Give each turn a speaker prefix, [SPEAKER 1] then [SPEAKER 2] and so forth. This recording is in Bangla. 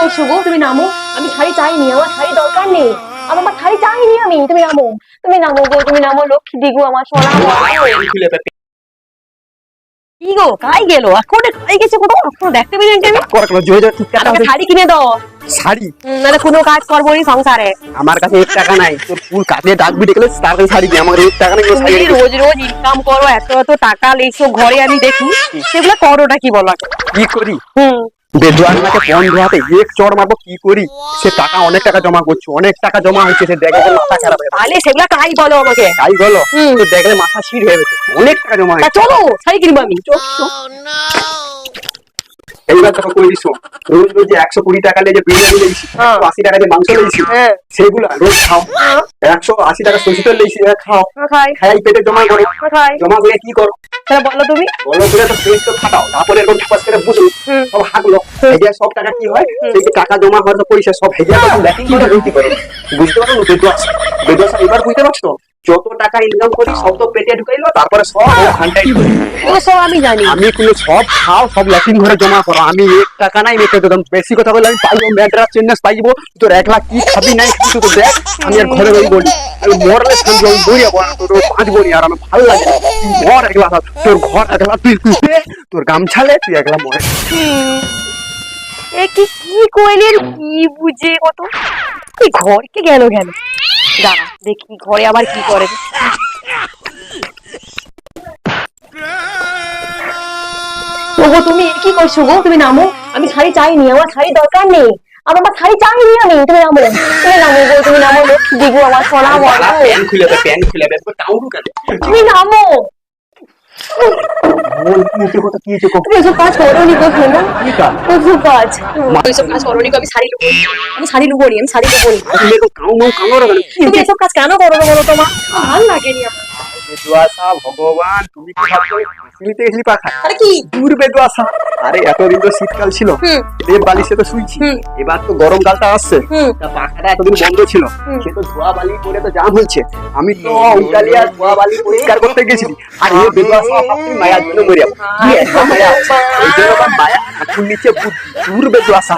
[SPEAKER 1] করছ গো? তুমি নামো। আমি শাড়ি চাইনি আমার শাড়ি দরকার নেই। আমার আমার শাড়ি চাইনি আমি তুমি নামো। তুমি নামো গো তুমি নামো লক্ষ্মী দিগু আমার সোনা কি গো কাই গেল? এখন কাই গেছে কোথাও? এখনও দেখতে আমি
[SPEAKER 2] করে করে জয় জয় ঠিক
[SPEAKER 1] শাড়ি কিনে দাও।
[SPEAKER 2] শাড়ি?
[SPEAKER 1] নাহলে কোনো কাজ করব নি সংসারে।
[SPEAKER 2] আমার কাছে এক টাকা নাই। তোর ফুল কাটলে ডাকবি ডেকে তার কাছে শাড়ি আমার এক টাকা নাই শাড়ি
[SPEAKER 1] রোজ রোজ ইনকাম করো এত এত টাকা লেছো ঘরে আমি দেখি। সেগুলো করোটা কি বলো?
[SPEAKER 2] কি করি?
[SPEAKER 1] হুম।
[SPEAKER 2] মাকে বন্ধ হাতে এক চড় মারবো কি করি? সে টাকা অনেক টাকা জমা করছে অনেক টাকা জমা হয়েছে সে দেখে মাথা খারাপ হয়ে
[SPEAKER 1] তাহলে সেগুলো কাই বলো আমাকে।
[SPEAKER 2] তাই বলো? তো দেখলে মাথা শির হয়ে গেছে অনেক টাকা জমা হয়েছে।
[SPEAKER 1] চলো শাড়ি কিনবো আমি।
[SPEAKER 2] এইবার তোকে কই দিছো? রোজ রোজ যে একশো কুড়ি টাকা নিয়ে যে বিরিয়ানি লেগেছি
[SPEAKER 1] হ্যাঁ।
[SPEAKER 2] আশি টাকা দিয়ে মাংস লেগেছি
[SPEAKER 1] হ্যাঁ।
[SPEAKER 2] সেগুলা রোজ খাও। একশো আশি টাকা সরষে তেল লেগেছি খাও।
[SPEAKER 1] খাই।
[SPEAKER 2] খাই পেটে জমা করো জমা করে কি করো?
[SPEAKER 1] তাহলে বলো তুমি।
[SPEAKER 2] বলো করে তো ফ্রিজ তো ফাটাও তারপরে এরকম ঠাপাস করে বুঝো। সব হাগলো হেজিয়া সব টাকা কি হয় সেই যে টাকা জমা হওয়ার পয়সা সব হেজিয়া তখন ব্যাটিং করে রুটি করে। বুঝতে পারো? বেদুয়াশা বেদুয়াশা এবার বুঝতে পারছ? যত টাকা ইনকাম করি সব তো পেটে ঢুকাইলো তারপরে সব ও ঘন্টায়
[SPEAKER 1] সব আমি জানি।
[SPEAKER 2] আমি সব খাও সব ল্যাটিন ঘরে জমা করো। আমি এক টাকা নাই দিতাম বেশি কথা বলে আমি পাইবো ম্যাড্রাস চেন্নাস পাইবো। তোর এক লাখ কি খাবি নাই তো দেখ আমি আর ঘরে বই বলি। আমি মরলে আমি তোর পাঁচ আর আমি ভালো লাগে মর একলা তোর ঘর একলা তুই তুই তোর গামছালে তুই একলা মরে।
[SPEAKER 1] এ কি কি কইলেন? কি বুঝে কত এই ঘরকে গেল গেল দাঁড়া দেখি ঘরে আবার কি করে। ওগো তুমি কি করছ গো? তুমি নামো। আমি শাড়ি চাইনি আমার শাড়ি দরকার নেই। আমার আমার শাড়ি চাইনি আমি তুমি নামো। তুমি নামো গো তুমি নামো দেখব দিগু আমার সোনা বলো
[SPEAKER 2] প্যান খুলে প্যান খুলে
[SPEAKER 1] তুমি নামো।
[SPEAKER 2] কি হয়েছে কথা কি হয়েছে
[SPEAKER 1] তুমি এসব কাজ করোনি গো কেন
[SPEAKER 2] কি কাজ
[SPEAKER 1] এসব কাজ তুমি এসব কাজ করোনি গো আমি শাড়ি লুকোনি আমি শাড়ি লুকোনি আমি শাড়ি লুকোনি
[SPEAKER 2] তুমি তো কাউ মাউ কামড় কেন কি
[SPEAKER 1] তুমি এসব কাজ কেন করো বলো তোমার ভালো লাগেনি আমার।
[SPEAKER 2] বেদুয়াশা ভগবান তুমি কি ভাবছ হাসিতে গেছিলি পাখা।
[SPEAKER 1] আরে কি?
[SPEAKER 2] দূর বেদুয়াশা আরে এতদিন তো শীতকাল ছিল।
[SPEAKER 1] হুম।
[SPEAKER 2] দেব বালিশে তো শুইছি। এবার তো গরমকালটা আসছে। তা পাখাটা এতদিন বন্ধ ছিল। সে তো ধোয়া বালি করে তো জাম হয়েছে। আমি তো উল্টালিয়া ধোয়া বালি পরিষ্কার করতে গেছি আর এই বেদুয়াশা ভাবছি মায়ার জন্য মরিয়া কি এত মায়া? ওই জন্য মায়া। এখন নিচে দূর বেদুয়াশা